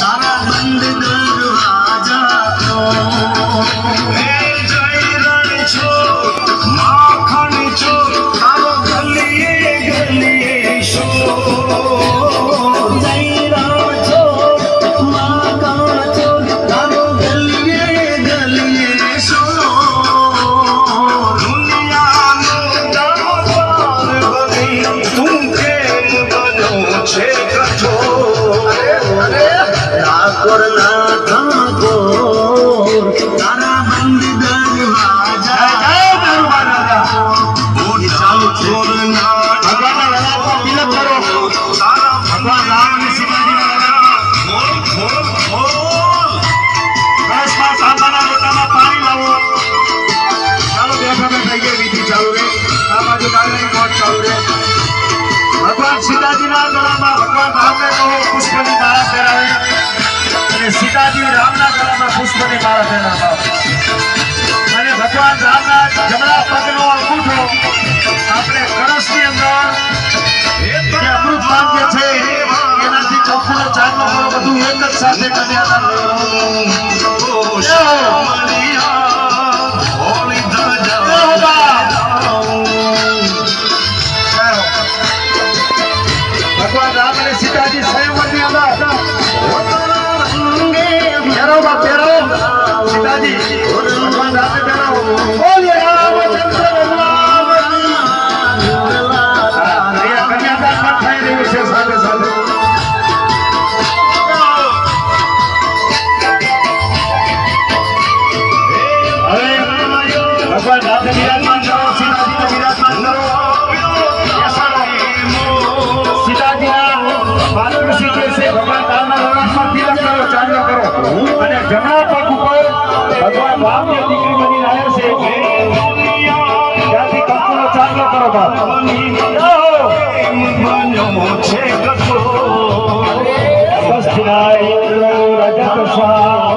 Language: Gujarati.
તારા મંદ સીતાજીના ગળામાં ભગવાન રામને કહો, પુષ્પની માળા પહેરાવે. અને સીતાજી રામના ગળામાં પુષ્પની માળા પહેરાવે અને ભગવાન રામના જમણા પગનો અંગૂઠો આપણે કળશની અંદર અમૃત માન્ય છે, એનાથી ચોખ્ખું ચાંદનો બધું એક જ સાથે કન્યાદાન داجي سيوندياندا وتا رهنگي ايروبيرو داجي જમણા પગ ઉપર ભગવાન રામની દીકરી બની આવ્યા છે. ત્યાંથી કંકુનો ચાંદલો કરો બાપ. રજત શાહ